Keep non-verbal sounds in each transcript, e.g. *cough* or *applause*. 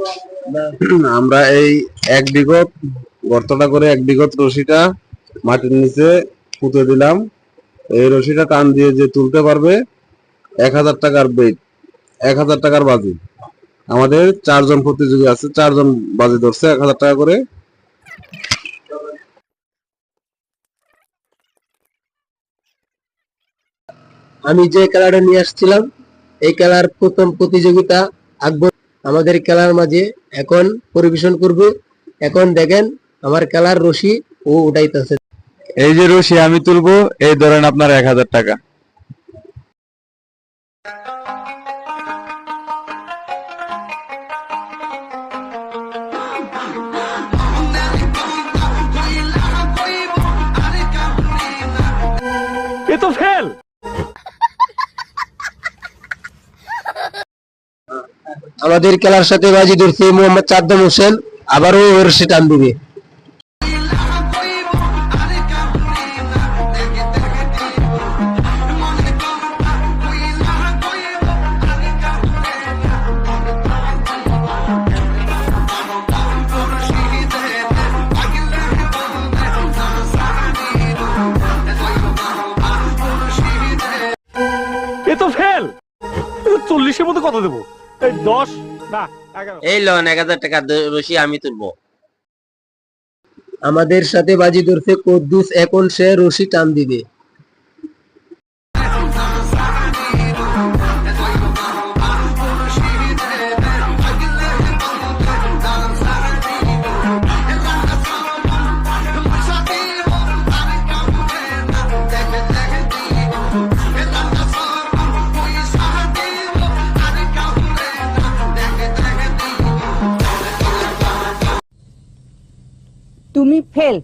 *clears throat* আমরা এই এক বিগত গর্তটা করে এক বিগত রশিটা মাটির নিচে পুঁতে দিলাম। এই রশিটা টান দিয়ে যে তুলতে পারবে, এক হাজার টাকার বেট এক হাজার টাকার বাজি। আমাদের চারজন প্রতিযোগী আছে, চারজন বাজি ধরছে এক হাজার টাকা করে। আমি যে খেলাটা নিয়ে আসছিলাম, এই খেলার প্রথম প্রতিযোগিতা আকবর আমাদের খেলার মাঝে এখন পরিবেশন করবে। এখন দেখেন আমার খেলার রশি ও উঠাইতেছে। এই যে রশি আমি তুলবো এই ধরেন আপনার এক হাজার টাকা। এ তো ফেল আমাদের খেলার সাথে বাজি ধরছে মোহাম্মদ চাদ্দাম হোসেন, আবারও ওর রশি টান দিবে এ তো ফেল। চল্লিশের মধ্যে কত দেবো? দশ না এই লোন এক হাজার টাকা রশি আমি তুলবো। আমাদের সাথে বাজি ধরছে কদ্দুস এখন সে রশি টান দিবে। তুমি ফেল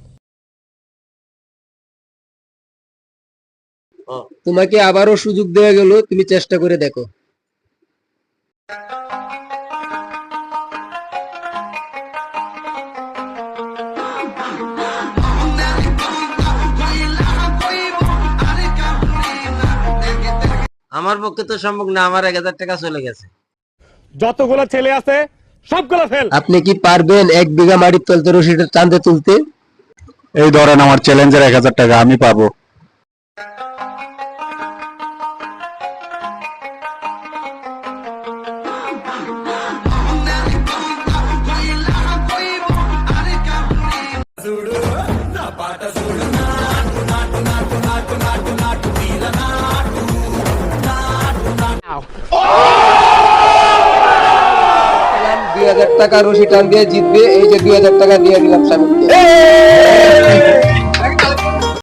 তোমাকে আবারও সুযোগ দেওয়া গেল তুমি চেষ্টা করে দেখো। আমার পক্ষে তো সম্ভব না আমার এক হাজার টাকা চলে গেছে। যতগুলো ছেলে আছে সবগুলো ফেল। আপনি কি পারবেন এক বিঘা মাটির তলতে রশিটা টানতে তুলতে? এই ধরেন আমার চ্যালেঞ্জের এক হাজার টাকা আমি পাবো। দুই হাজার টাকা রশি টান দিয়ে জিতবে এই যে দুই হাজার টাকা দিয়ে দিলাম স্বামীকে